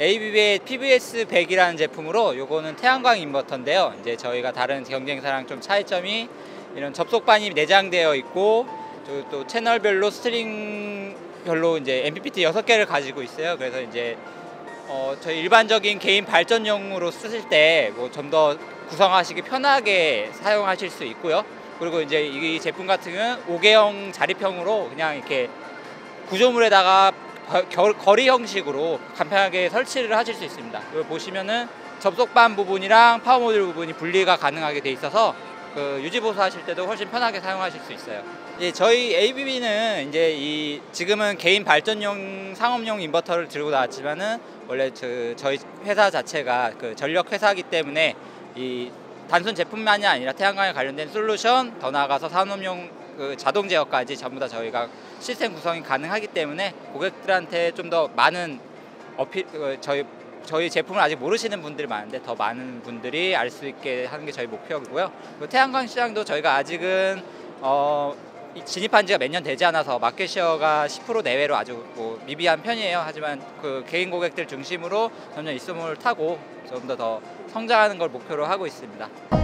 ABB의 PVS 100이라는 제품으로 요거는 태양광 인버터인데요. 이제 저희가 다른 경쟁사랑 좀 차이점이 이런 접속반이 내장되어 있고 또, 또 채널별로 스트링별로 이제 MPPT 6개를 가지고 있어요. 그래서 이제 어, 저희 일반적인 개인 발전용으로 쓰실 때 뭐 좀 더 구성하시기 편하게 사용하실 수 있고요. 그리고 이제 이 제품 같은 경우는 5개형 자립형으로 그냥 이렇게 구조물에다가 거- 결- 거리 형식으로 간편하게 설치를 하실 수 있습니다. 이걸 보시면은 접속반 부분이랑 파워 모듈 부분이 분리가 가능하게 돼 있어서 그 유지 보수 하실 때도 훨씬 편하게 사용하실 수 있어요. 예, 저희 ABB는 이제 이 지금은 개인 발전용 상업용 인버터를 들고 나왔지만은 원래 저, 저희 회사 자체가 그 전력 회사이기 때문에 이 단순 제품만이 아니라 태양광에 관련된 솔루션 더 나아가서 산업용 그 자동 제어까지 전부 다 저희가 시스템 구성이 가능하기 때문에 고객들한테 좀 더 많은 어필 어, 저희 저희 제품을 아직 모르시는 분들이 많은데 더 많은 분들이 알 수 있게 하는 게 저희 목표고요. 그 태양광 시장도 저희가 아직은 어, 이- 진입한 지가 몇 년 되지 않아서 마켓 셰어가 10% 내외로 아주 뭐 미비한 편이에요. 하지만 그 개인 고객들 중심으로 점점 입소문을 타고 좀 더 더 성장하는 걸 목표로 하고 있습니다.